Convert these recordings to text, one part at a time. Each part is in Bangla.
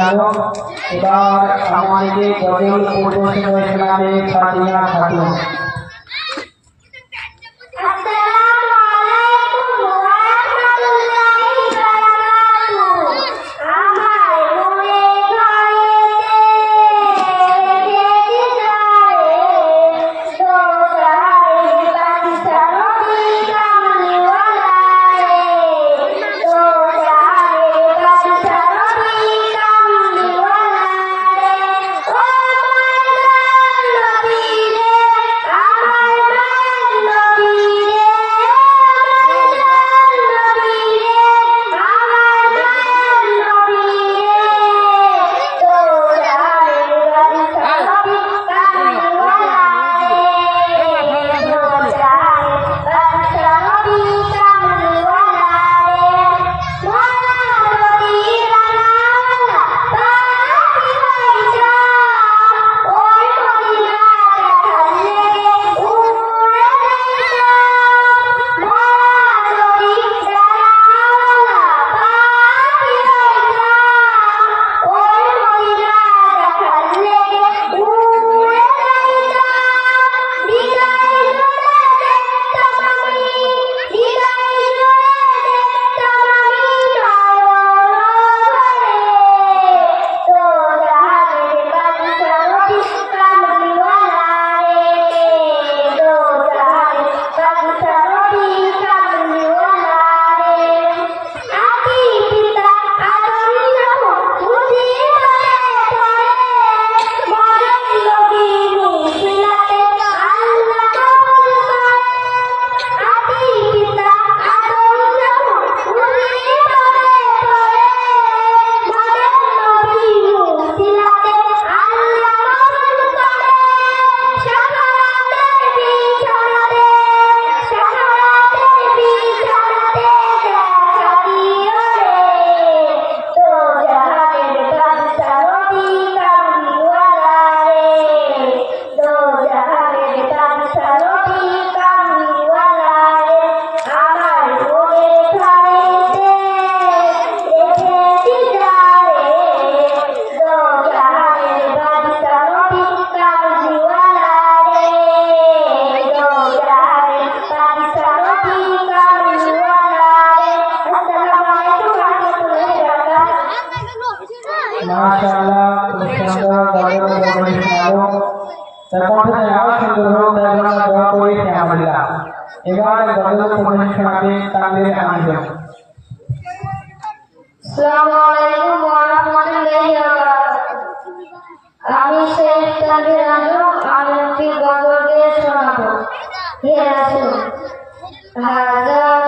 ছিলাম তার আমাদেরকে গজল পরিবেশন করেছিলেন সাদিয়া തൊഴിലുറപ്പ് കോഴിക്കാനും സർക്കാരിന്റെ ആവശ്യം തൊഴിലുറപ്പ് കോഴിക്കാമില്ല ഇതാണ് തൊഴിലുറപ്പ് കോഴിക്കാതെ തന്നെ ആദ്യം আমি শেষ তাদের আজও আমি একটি গল্প দিয়ে শোনাবো হে আসুন হাজার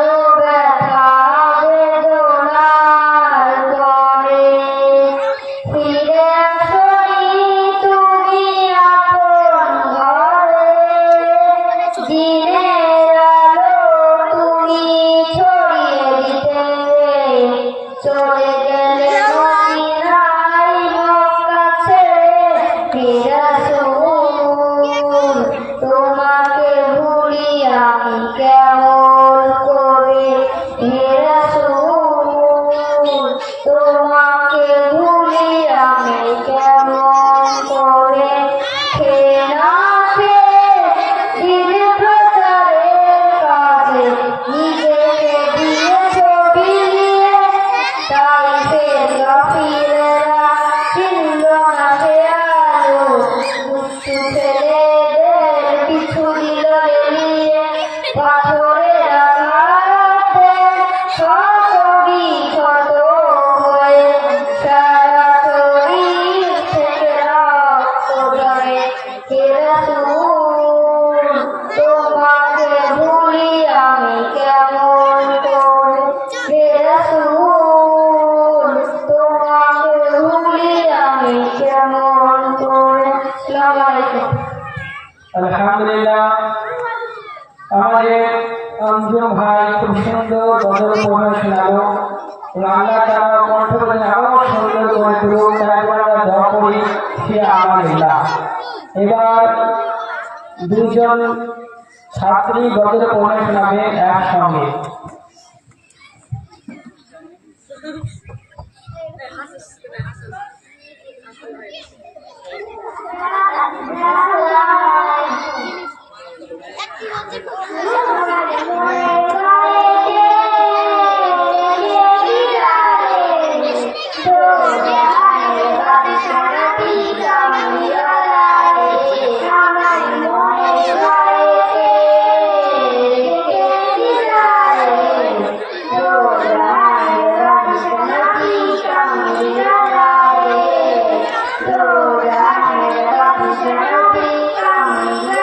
joy Thank you. আমাদের অঞ্জন ভাই খুব সুন্দর তাদের উপহার শোনালো আল্লাহ তারা কণ্ঠ করে আরও সুন্দর করে তুলো তারপর আমরা দোয়া করি, সে আলহামদুলিল্লাহ এবার দুজন ছাত্রী গদের উপহার শোনাবে একসঙ্গে Thank you. Hallelujah.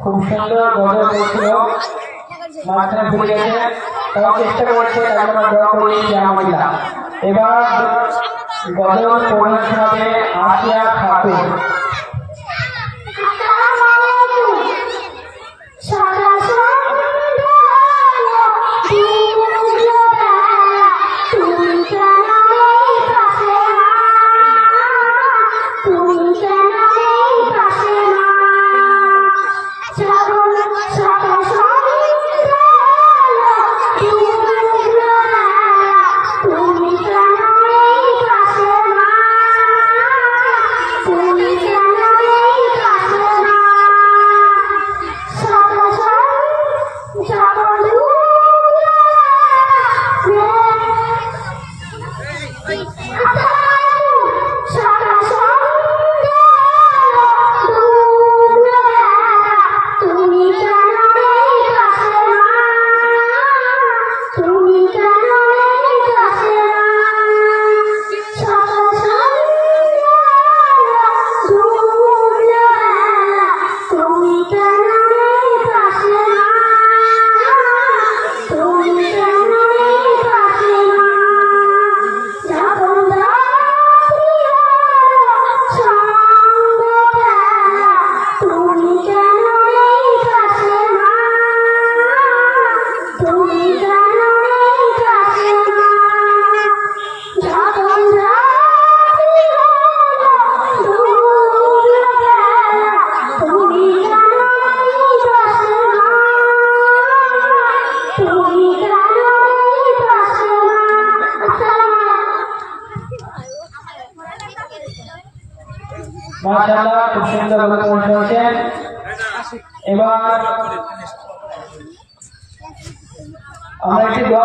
খুব সুন্দর গজল হয়েছিল। মাঝখানে ভুলে গেছে। তারা চেষ্টা করছে জন্য দোয়া করি যে এবার গজল পড়ে শোনাবে আসিয়া খাতুন মাশাআল্লাহ খুব এবার আমরা একটি দোয়া